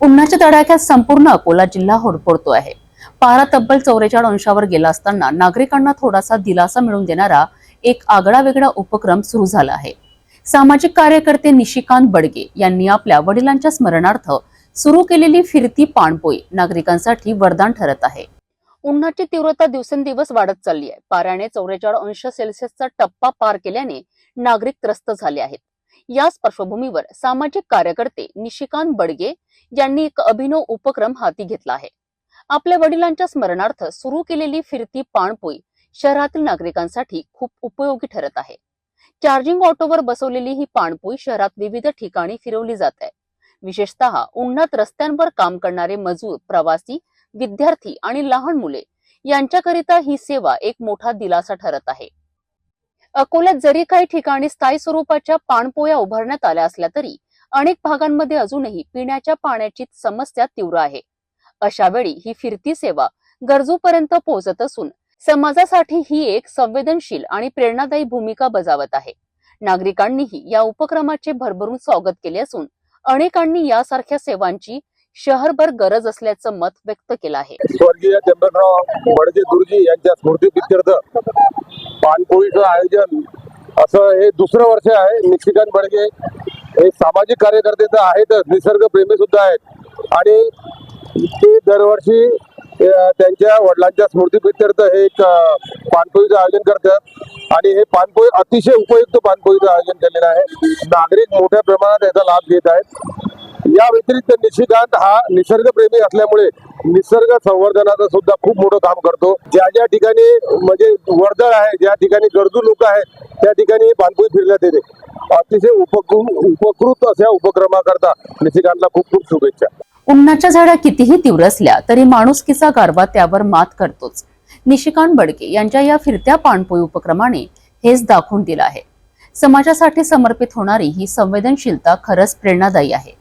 उन्हाच्या तडाख्यात संपूर्ण अकोला जिल्हा होरपळतो आहे. पारा तब्बल चौवेचाळीस अंशावर गेला असताना नागरिकांना थोडासा दिलासा मिळून देणारा एक आगळा वेगळा उपक्रम सुरू झाला आहे. सामाजिक कार्यकर्ते निशिकांत बडगे यांनी आपल्या वडिलांच्या स्मरणार्थ सुरू केलेली फिरती पाणपोई नागरिकांसाठी वरदान ठरत आहे. उन्हाची तीव्रता दिवसेंदिवस वाढत चालली आहे. पाऱ्याने चौवेचाळीस अंश सेल्सिअसचा टप्पा पार केल्याने नागरिक त्रस्त झाले आहेत. याच पार्श्वभूमीवर सामाजिक कार्यकर्ते निशिकांत बडगे यांनी एक अभिनव उपक्रम हाती घेतला आहे. आपल्या वडिलांच्या स्मरणार्थ सुरू केलेली फिरती पाणपोई शहरातील नागरिकांसाठी खूप उपयोगी ठरत आहे. चार्जिंग ऑटोवर बसवलेली ही पाणपोई शहरात विविध ठिकाणी फिरवली जात आहे. विशेषतः उन्हात रस्त्यांवर काम करणारे मजूर प्रवासी विद्यार्थी आणि लहान मुले यांच्याकरिता ही सेवा एक मोठा दिलासा ठरत आहे. अकोल्यात जरी काही ठिकाणी स्थायी स्वरूपाच्या पाणपोया उभारण्यात आल्या असल्या तरी अनेक भागांमध्ये अजूनही पिण्याच्या पाण्याची समस्या तीव्र आहे. अशा वेळी ही फिरती सेवा गरजूपर्यंत पोहोचत असून समाजासाठी ही एक संवेदनशील आणि प्रेरणादायी भूमिका बजावत आहे. नागरिकांनीही या उपक्रमाचे भरभरून स्वागत केले असून अनेकांनी यासारख्या सेवांची शहरभर गरज असल्याचं मत व्यक्त केलं आहे. स्वर्गीय चंद्रराव गुरुजी यांच्या स्मृती पानपोळीचं आयोजन असं हे दुसरं वर्ष आहे. निशिकांत बडगे हे सामाजिक कार्यकर्ते तर आहेतच निसर्गप्रेमी सुद्धा आहेत. आणि ते दरवर्षी त्यांच्या वडिलांच्या स्मृतीप्रित्यर्थ हे एक पाणपोळीचं पानपोळीचं आयोजन करतात. आणि हे पानपोळी अतिशय उपयुक्त पानपोळीचं आयोजन केलेलं आहे. नागरिक मोठ्या प्रमाणात याचा लाभ घेत आहेत. या व्यतिरिक्त निशिकांत हा निसर्गप्रेमी असल्यामुळे निसर्ग संवर्धनाचं सुद्धा खूप मोठं काम करतो. ज्या ज्या ठिकाणी म्हणजे वर्दळ आहे ज्या ठिकाणी गरजू लोक आहेत त्या ठिकाणी बांधकुई फिरण्यात येते. अतिशय उपकृ उपकृत अशा उपक्रमाकरता निशिकांतला खूप खूप शुभेच्छा. उन्हाच्या झाड्या कितीही तीव्र असल्या तरी माणुसकीचा गारवा त्यावर मात करतोच. निशिकांत बडके यांच्या या फिरत्या पाणपोई उपक्रमाने हेच दाखवून दिलं आहे. समाजासाठी समर्पित होणारी ही संवेदनशीलता खरंच प्रेरणादायी आहे.